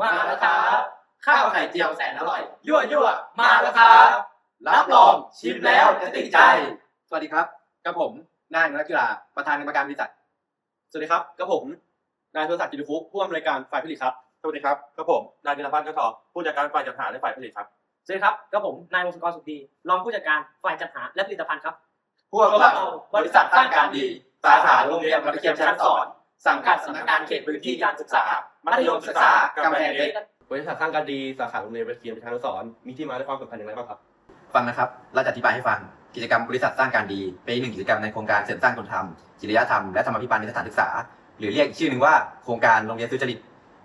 มาแล้วครับ ข้าวไข่เจียวแสนอร่อย ยั่วยั่วมาแล้วครับ รับรองชิมแล้วจะติดใจ สวัสดีครับกับผมนายอนุรักษ์จุฬาประธานกรรมการบริษัทสวัสดีครับกับผมนายโทรศักดิ์กิติคุผู้อำนวยการฝ่ายผลิตครับสวัสดีครับกับผมนายกิรพัฒน์กระทอผู้จัดการฝ่ายจัดหาและฝ่ายผลิตครับสวัสดีครับก็ผมนายวงศกรสุขดีรองผู้จัดการฝ่ายจัดหาและผลิตภัณฑ์ครับ พวกเราบริษัทสร้างการดีสาขาโรงเรียนมัธยมชั้นสอนสังกัดสำนักงานเขตพื้นที่การศึกษา มัธยมศึกษากำแพงเพชร บริษัทสร้างการดีสาขาโรงเรียนวิทยาประชานุสรณ์มีที่มาและความสำคัญอย่างไรบ้างครับ ฟังนะครับ เราจะอธิบายให้ฟัง กิจกรรมบริษัทสร้างการดี เป็นอีกหนึ่งกิจกรรมในโครงการเสริมสร้างคุณธรรม จริยธรรม และธรรมาภิบาลในสถานศึกษา หรือเรียกอีกชื่อหนึ่งว่าโครงการโรงเรียนสุจริต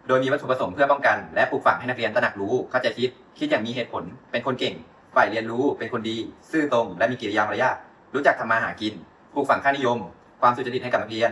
โดยมีวัตถุประสงค์เพื่อป้องกัน และปลูกฝังให้นักเรียนตระหนักรู้ เข้าใจคิด คิดอย่างมีเหตุผล เป็นคนเก่ง ฝ่ายเรียนรู้ เป็นคนดี ซื่อตรง และมีกิริยามารยาทรู้จักทำมาหากิน ปลูกฝังค่านิยม ความสุจริตให้กับนักเรียน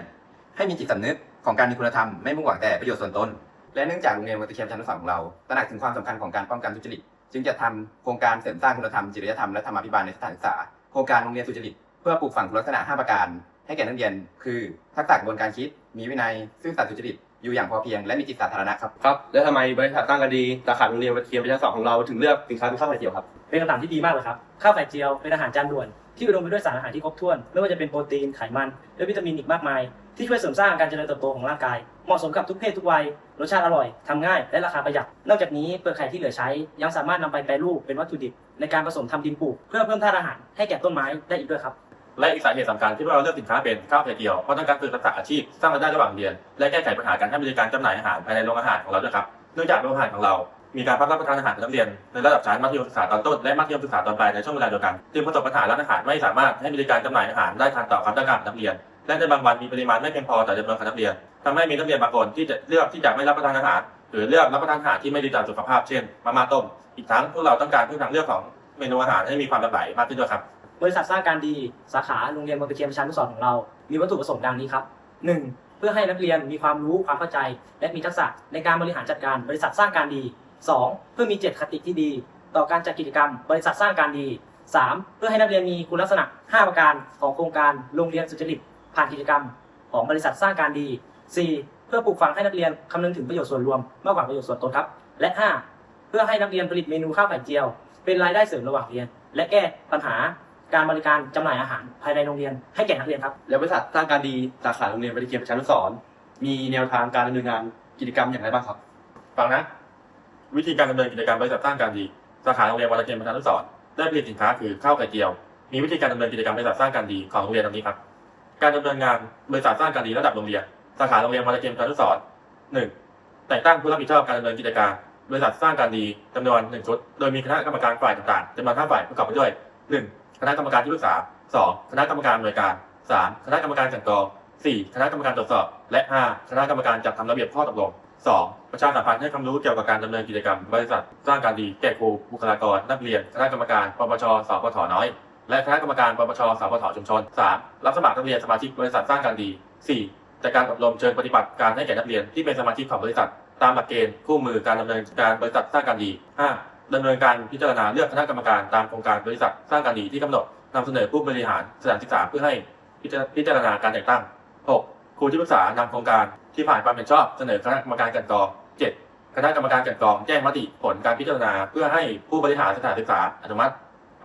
ให้มีจิตสำนึก ของการมีคุณธรรมไม่มุ่งหวังแต่ประโยชน์ส่วนตน และเนื่องจากโรงเรียนวัดตะเคียนชั้นสองของเราตระหนักถึงความสำคัญของการป้องกันทุจริต จึงจะทำโครงการเสริมสร้างคุณธรรมจริยธรรมและธรรมาภิบาลในสถานศึกษาโครงการโรงเรียนสุจริตเพื่อปลูกฝังคุณลักษณะ 5 ประการ ให้แก่นักเรียน คือทักษะกระบวนการคิด มีวินัยซื่อสัตย์สุจริตอยู่อย่างพอเพียงและมีจิตสาธารณะครับครับแล้วทำไมบริษัทสร้างการดีสาขาโรงเรียนวิทยาประชานุสรณ์ของเราถึงเลือกสินค้าเป็นข้าวไข่เจียวครับ เป็นคำถามที่ดีมากเลยครับ ข้าวไข่เจียวเป็นอาหารจานด่วน ที่อุดมไปด้วยสารอาหารที่ครบถ้วน ไม่ว่าจะเป็นโปรตีนไขมัน และวิตามินอีกมากมาย ที่ช่วยเสริมสร้างการเจริญเติบโตของร่างกาย เหมาะสมกับทุกเพศทุกวัย รสชาติอร่อยทำง่าย และราคาประหยัด นอกจากนี้เปลือกไข่ที่เหลือใช้ ยังสามารถนำไปแปรรูปเป็นวัตถุดิบ ในการผสมทำดินปลูก เพื่อเพิ่มธาตุอาหารให้แก่ต้นไม้ได้อีกด้วยครับ และอีกสาเหตุสำคัญที่เราเลือกสินค้าเป็นข้าวไข่เจียวเพราะต้องการฝึกทักษะอาชีพสร้างรายได้ระหว่างเรียน และแก้ไขปัญหาการให้บริการจำหน่ายอาหารภายในโรงอาหารของเราด้วยครับเนื่องจากโรงอาหารของเรา มีการพักรับประทานอาหารนักเรียนในระดับชั้นมัธยมศึกษาตอนต้นและมัธยมศึกษาตอนปลายในช่วงเวลาเดียวกันจึงประสบปัญหาร้านอาหารไม่สามารถให้บริการจำหน่ายอาหารได้ทันต่อความต้องการนักเรียน และในบางวันมีปริมาณไม่เพียงพอต่อจำนวนของนักเรียนทำให้มีนักเรียนบางคนที่จะเลือกที่จะไม่รับประทานอาหาร หรือเลือกรับประทานอาหารที่ไม่ดีต่อสุขภาพเช่นมาม่าต้ม อีกทั้งพวกเราต้องการเพิ่มทางเลือกของเมนูอาหารให้มีความหลากหลายมากขึ้นด้วยครับบริษัทสร้างการดีสาขาโรงเรียนมนตะเคียนประชานุสรณ์ของเรา มีวัตถุประสงค์ดังนี้ครับ 1. เพื่อให้นักเรียนมีความรู้ความเข้าใจ และมีทักษะในการบริหารจัดการบริษัทสร้างการดี 2. เพื่อมีเจตคติที่ดี ต่อการจัดกิจกรรม บริษัทสร้างการดี 3. เพื่อให้นักเรียนมีคุณลักษณะ 5 ประการของโครงการโรงเรียนสุจริตผ่านกิจกรรม ของบริษัทสร้างการดี 4. เพื่อปลูกฝังให้นักเรียนคำนึงถึงประโยชน์ส่วนรวมมากกว่าประโยชน์ส่วนตนครับ และ 5. เพื่อให้นักเรียนผลิตเมนูข้าวไข่เจียว เป็นรายได้เสริมระหว่างเรียน และแก้ปัญหาการบริการจำหน่ายอาหารภายในโรงเรียนให้แก่นักเรียนครับ แล้วบริษัทสร้างการดีสาขาโรงเรียนวิทยาประชานุสรณ์มีแนวทางการดำเนินงานกิจกรรมอย่างไรบ้างครับ ฟังนะ วิธีการดำเนินกิจกรรบริษัทสร้างการดี สาขาโรงเรียนวัดเคียนประชานุสรณ์ได้ผลิตสินค้าคือข้าวไข่เจียว มีวิธีการดำเนินกิจกรรบริษัทสร้างการดีของโรงเรียนดังนี้ครับ การดำเนินงานบริษัทสร้างการดีระดับโรงเรียน สาขาโรงเรียนวัดเคียนประชานุสรณ์หนึ่งแต่งตั้งผู้รับผิดชอบการดำเนินกิจการบริษัทสร้างการดีจำนวนหนึ่งชุด โดยมีคณะกรรมการฝ่ายต่างๆจำนวนห้าฝ่ายประกอบไปด้วยหนึ่งคณะกรรมการที่ปรึกษาสองคณะกรรมการหน่วยการสามคณะกรรมการกลันกองสี่คณะกรรมการตรวจสอบ และห้าคณะกรรมการจัดทำระเบียบข้อตกลง สองประชาสัมพันธ์ให้ความรู้เกี่ยวกับการดำเนินกิจกรรม บริษัทสร้างการดีแก่ครูบุคลากร นักเรียนคณะกรรมการปปชสปทน้อย และคณะกรรมการปปชสปทชุมชน 3. รับสมัครนักเรียนสมาชิกบริษัทสร้างการดี 4. จัดการอบรมเชิงปฏิบัติการให้แก่นักเรียนที่เป็นสมาชิกของบริษัท ตามหลักเกณฑ์คู่มือการดำเนินการบริษัทสร้างการดี 5. ดำเนินการพิจารณาเลือกคณะกรรมการตามโครงการบริษัทสร้างการดีที่กำหนดนำเสนอผู้บริหารสถานศึกษาเพื่อให้พิจารพิจารณาการแต่งตั้ง 6. ครูที่ปรึกษานำโครงการที่ผ่านความเห็นชอบเสนอคณะกรรมการกันกรอง 7. คณะกรรมการกันกรองแจ้งมติผลการพิจารณา เพื่อให้ผู้บริหารสถานศึกษาอนุมัติ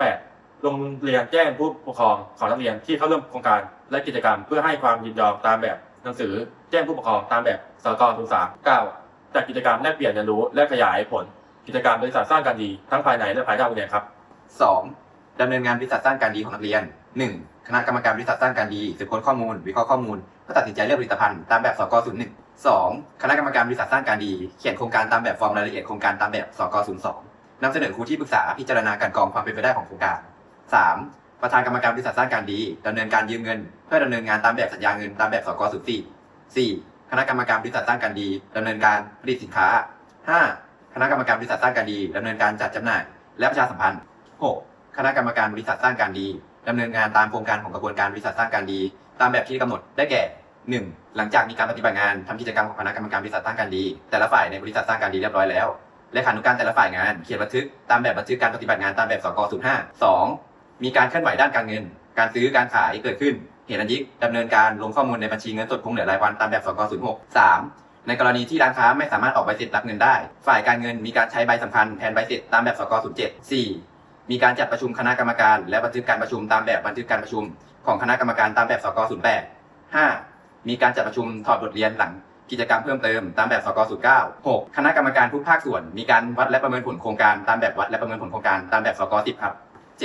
8. โรงเรียนแจ้งผู้ปกครองของนักเรียนที่เข้าร่วมโครงการและกิจกรรม เพื่อให้ความยินยอมตามแบบหนังสือแจ้งผู้ปกครองตามแบบสกศูนย์สามเก้าจัดกิจกรรมแลกเปลี่ยนเรียนรู้และขยายผล กิจกรรมบริษัทสร้างการดีทั้งภายในและภายนอกโรงเรียนครับ 2. ดำเนินงานบริษัทสร้างการดีของนักเรียน 1. คณะกรรมการบริษัทสร้างการดีสืบค้นข้อมูล วิเคราะห์ข้อมูลเพื่อตัดสินใจเลือกผลิตภัณฑ์ตามแบบสก01 2. คณะกรรมการบริษัทสร้างการดีเขียนโครงการตามแบบฟอร์มรายละเอียดโครงการตามแบบสก02นำเสนอครูที่ปรึกษาพิจารณาการกรองความเป็นไปได้ของโครงการ 3. ประธานกรรมการบริษัทสร้างการดีดำเนินการยืมเงิน เพื่อดำเนินงานตามแบบสัญญาเงินตามแบบสก04 4. คณะกรรมการบริษัทสร้างการดีดำเนินการผลิตสินค้า 5. คณะกรรมการบริษัทสร้างการดีดำเนินการจัดจำหน่าย และประชาสัมพันธ์ 6. คณะกรรมการบริษัทสร้างการดี ดำเนินงานตามโครงการของกระบวนการบริษัทสร้างการดี ตามแบบที่กำหนดได้แก่ 1. หลังจากมีการปฏิบัติงานทำกิจกรรมของคณะกรรมการบริษัทสร้างการดี แต่ละฝ่ายในบริษัทสร้างการดีเรียบร้อยแล้วและขานุการแต่ละฝ่ายงานเขียนบันทึกตามแบบบันทึกการปฏิบัติงานตามแบบสก05 2. มีการเคลื่อนไหวด้านการเงิน การซื้อการขายเกิดขึ้นเหตุอันยิกดำเนินการลงข้อมูลในบัญชีเงินสดคงเหลือรายวันตามแบบสก06 3. ในกรณีที่ร้านค้าไม่สามารถออกใบเสร็จรับเงินได้ ฝ่ายการเงินมีการใช้ใบสำคัญแทนใบเสร็จตามแบบสก07 4 มีการจัดประชุมคณะกรรมการ และบันทึกการประชุมตามแบบบันทึกการประชุมของคณะกรรมการตามแบบสก08 5มีการจัดประชุมถอดบทเรียนหลังกิจกรรมเพิ่มเติมตามแบบสก09 6คณะกรรมการทุกภาคส่วน มีการวัดและประเมินผลโครงการตามแบบวัดและประเมินผลโครงการตามแบบสก10ครับ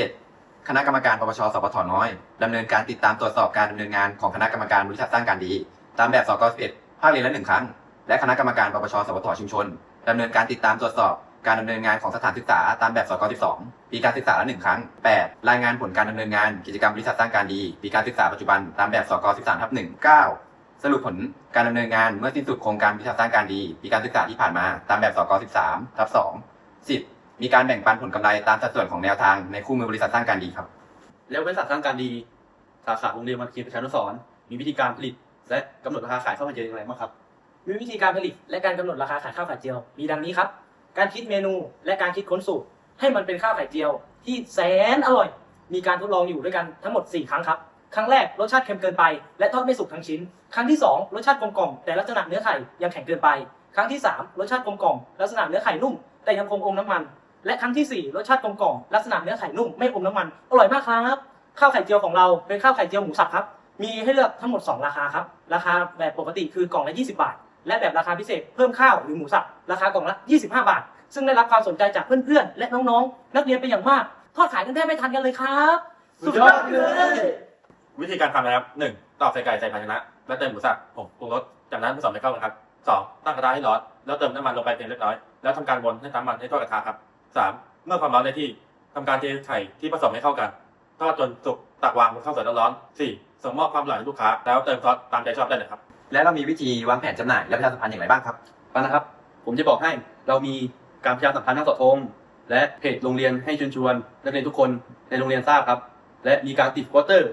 7 คณะกรรมการปปชสปทน้อยดำเนินการติดตามตรวจสอบการดำเนินงานของคณะกรรมการบริษัทสร้างการดี ตามแบบสก11ภาคเรียนละหนึ่งครั้ง และคณะกรรมการปปชสปทชุมชนดำเนินการติดตามตรวจสอบ การดำเนินงานของสถานศึกษาตามแบบสก12ปีการศึกษาละหนึ่งครั้ง 8 รายงานผลการดำเนินงานกิจกรรมบริษัทสร้างการดี ปีการศึกษาปัจจุบันตามแบบสก13ทับ1 9 สรุปผลการดำเนินงานเมื่อสิ้นสุดโครงการบริษัทสร้างการดี ปีการศึกษาที่ผ่านมาตามแบบสก13ทับ2 10 มีการแบ่งปันผลกำไรตามสัดส่วนของแนวทางในคู่มือบริษัทสร้างการดีครับ แล้วบริษัทสร้างการดี สาขาโรงเรียนวันเคียนประชานุสรณ์มีวิธีการผลิต และกำหนดราคาขายข้าวมันเจียวอย่างไรบ้างครับ มีวิธีการผลิตและการกำหนดราคาขายข้าวไข่เจียว มีดังนี้ครับ การคิดเมนูและการคิดค้นสูตร ให้มันเป็นข้าวไข่เจียว ที่แสนอร่อย มีการทดลองอยู่ด้วยกันทั้งหมด 4 ครั้งครับ ครั้งแรกรสชาติเค็มเกินไป และทอดไม่สุกทั้งชิ้น ครั้งที่ 2 รสชาติกลมกล่อมแต่ลักษณะเนื้อไข่ยังแข็งเกินไป ครั้งที่ 3 รสชาติกลมกล่อมลักษณะเนื้อไข่นุ่มแต่ยังคงอมน้ำมัน และครั้งที่ 4 รสชาติกลมกล่อมลักษณะเนื้อไข่นุ่มไม่อมน้ำมันอร่อยมากครับข้าวไข่เจียวของเราเป็นข้าวไข่เจียวหมูสับครับมีให้เลือกทั้งหมด 2 ราคาครับราคาแบบปกติคือกล่องละ 20 บาท และแบบราคาพิเศษเพิ่มข้าวหรือหมูสับราคากล่องละ 25 บาท ซึ่งได้รับความสนใจจากเพื่อนๆ และน้องๆ นักเรียนเป็นอย่างมาก ทอดขายกันแทบไม่ทันกันเลยครับ สุดยอดเลยวิธีการทำนะครับหนึ่งตอกใส่ไก่ใส่ภาชนะ แล้วเติมหมูสับผงปรุงรสจากนั้นผสมให้เข้ากันครับสองตั้งกระทะให้ร้อนแล้วเติมน้ำมันลงไปเพียงเล็กน้อยแล้วทำการวนให้น้ำมันให้ทั่วกระทะครับสามเมื่อความร้อนได้ที่ทำการเทไข่ที่ผสมให้เข้ากัน ทอดจนสุกตักวางบนข้าวสวยร้อนๆสี่ส่งมอบความอร่อยให้ลูกค้า แล้วเติมซอสตามใจชอบได้เลยครับ และเรามีวิธีวางแผนจำหน่ายและประชาสัมพันธ์อย่างไรบ้างครับ ฟังนะครับ ผมจะบอกให้เรามีการประชาสัมพันธ์หน้าเสาธงและเพจโรงเรียนให้เชิญชวนนักเรียนทุกคนในโรงเรียนทราบครับ และมีการติดโปสเตอร์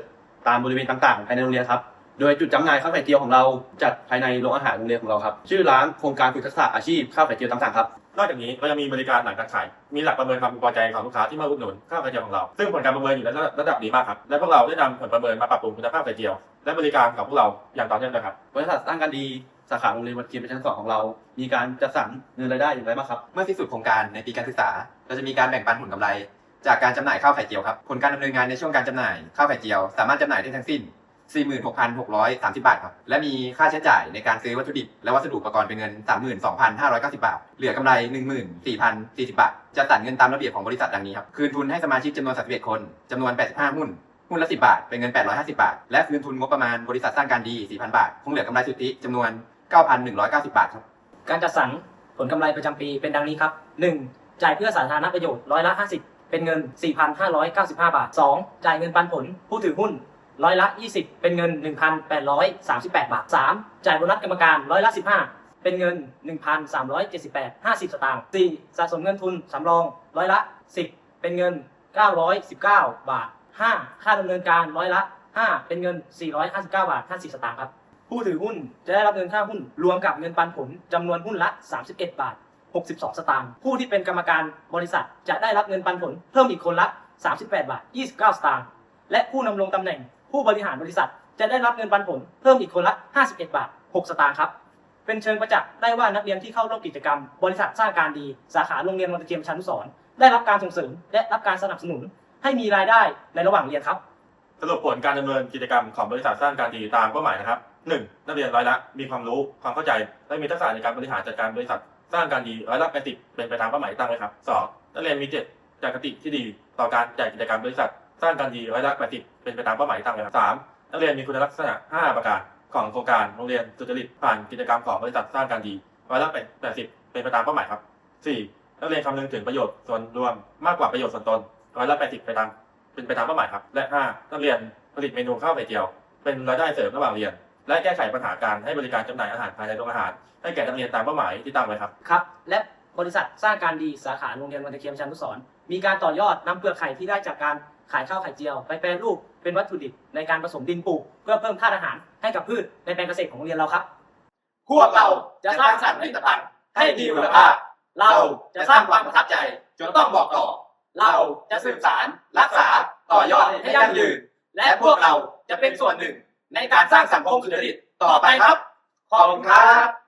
ตามบริเวณต่างๆภายในโรงเรียนครับ โดยจุดจำหน่ายข้าวไข่เจียวของเราจัดภายในโรงอาหารโรงเรียนของเราครับ ชื่อร้านโครงการฝึกทักษะอาชีพข้าวไข่เจียวตามสั่งครับ นอกจากนี้เรายังมีบริการหลังการขาย มีหลักประเมินความพึงพอใจของลูกค้าที่มาอุดหนุนข้าวไข่เจียวของเรา ซึ่งผลการประเมินอยู่ในระดับดีมากครับ และพวกเราได้นำผลประเมินมาปรับปรุงคุณภาพไข่เจียว และบริการของพวกเราอย่างต่อเนื่องเลยครับ บริษัทสร้างการดีสาขาโรงเรียนวัดเกียรติประชานุสรณ์ของเรา มีการจัดสรรเงินรายได้อย่างไรบ้างครับ เมื่อสิ้นสุดโครงการในปีการศึกษา เราจะมีการแบ่งปันผลกำไร จากการจำหน่ายข้าวไข่เจียวครับ ผลการดำเนินงานในช่วงการจำหน่ายข้าวไข่เจียว สามารถจำหน่ายได้ทั้งสิ้น 46,630 บาทครับ และมีค่าใช้จ่ายในการซื้อวัตถุดิบ และวัสดุอุปกรณ์เป็นเงิน 32,590 บาท เหลือกำไร 14,040 บาท จะตัดเงินตามระเบียบของบริษัทดังนี้ครับ คืนทุนให้สมาชิกจำนวน31คนจำนวน 85 หุ้น หุ้นละ 10 บาท เป็นเงิน 850 บาท และคืนทุนงบประมาณบริษัทสร้างการดี 4,000 บาท คงเหลือกำไรสุทธิจำนวน 9,190 บาทครับ การจัดสรรผลกำไรประจำปีเป็นดังนี้ครับ 1. จ่ายเพื่อสาธารณประโยชน์ร้อยละ50 เป็นเงิน 4,595 บาท 2. จ่ายเงินปันผลผู้ถือหุ้น ร้อยละ 20 เป็นเงิน 1,838 บาท 3. จ่ายโบนัสกรรมการร้อยละ 15 เป็นเงิน 1,378 50 สตางค์ 4. สะสมเงินทุนสำรองร้อยละ 10 เป็นเงิน 919 บาท 5. ค่าดำเนินการร้อยละ 5 เป็นเงิน 459 บาท 50 สตางค์ครับ ผู้ถือหุ้นจะได้รับเงินค่าหุ้นรวมกับเงินปันผลจำนวนหุ้นละ 31 บาท 62 สตางค์ ผู้ที่เป็นกรรมการบริษัทจะได้รับเงินปันผลเพิ่มอีกคนละ 38 บาท 29 สตางค์ และผู้นำลงตำแหน่ง ผู้บริหารบริษัท จะได้รับเงินปันผลเพิ่มอีกคนละ 51 บาท 6 สตางค์ครับ เป็นเชิงประจักษ์ได้ว่านักเรียนที่เข้าร่วมกิจกรรม บริษัทสร้างการดี สาขาโรงเรียนวังตะเคียนประชานุสรณ์ได้รับการส่งเสริมและรับการสนับสนุน ให้มีรายได้ในระหว่างเรียนครับ สรุปผลการดำเนินกิจกรรมของบริษัทสร้างการดีตามเป้าหมายนะครับ 1. นักเรียนร้อยละมีความรู้ความเข้าใจและมีทักษะในการบริหารจัดการบริษัทสร้างการดีร้อยละ80เป็นไปตามเป้าหมายที่ตั้งไว้ครับ 2. นักเรียนมีเจตจากติที่ดี ต่อการจัดกิจกรรมบริษัท สร้างการดีร้อยละ80เป็นไปตามเป้าหมายที่ตั้งไว้ครับ 3. นักเรียนมีคุณลักษณะ 5 ประการของโครงการโรงเรียนสุจริตผ่านกิจกรรมของบริษัทสร้างการดีร้อยละ80เป็นไปตามเป้าหมายครับ 4. นักเรียนคำนึงถึงประโยชน์ส่วนรวมมากกว่าประโยชน์ส่วนตนร้อยละ80ไปตามเป็นไปตามเป้าหมายครับ และ 5. นักเรียนผลิตเมนูข้าวไข่เจียว เป็นรายได้เสริมระหว่างเรียน และแก้ไขปัญหาการให้บริการจำหน่ายอาหารภายในโรงอาหาร ให้แก่นักเรียนตามเป้าหมายที่ตั้งไว้ครับครับ และบริษัทสร้างการดีสาขาโรงเรียนวันตะเคียนชานุสรมีการต่อยอดนำเปลือกไข่ที่ได้จากการ ขายข้าวไข่เจียว ไปแปรรูปเป็นวัตถุดิบในการผสมดินปลูก เพื่อเพิ่มธาตุอาหารให้กับพืชในแปลงเกษตรของโรงเรียนเราครับ พวกเราจะสร้างสรรค์ผลิตภัณฑ์ให้มีคุณภาพ เราจะสร้างความประทับใจจนต้องบอกต่อ เราจะสืบสารรักษาต่อยอดให้ยั่งยืน และพวกเราจะเป็นส่วนหนึ่งในการสร้างสังคมสุจริตต่อไปครับ ขอบคุณครับ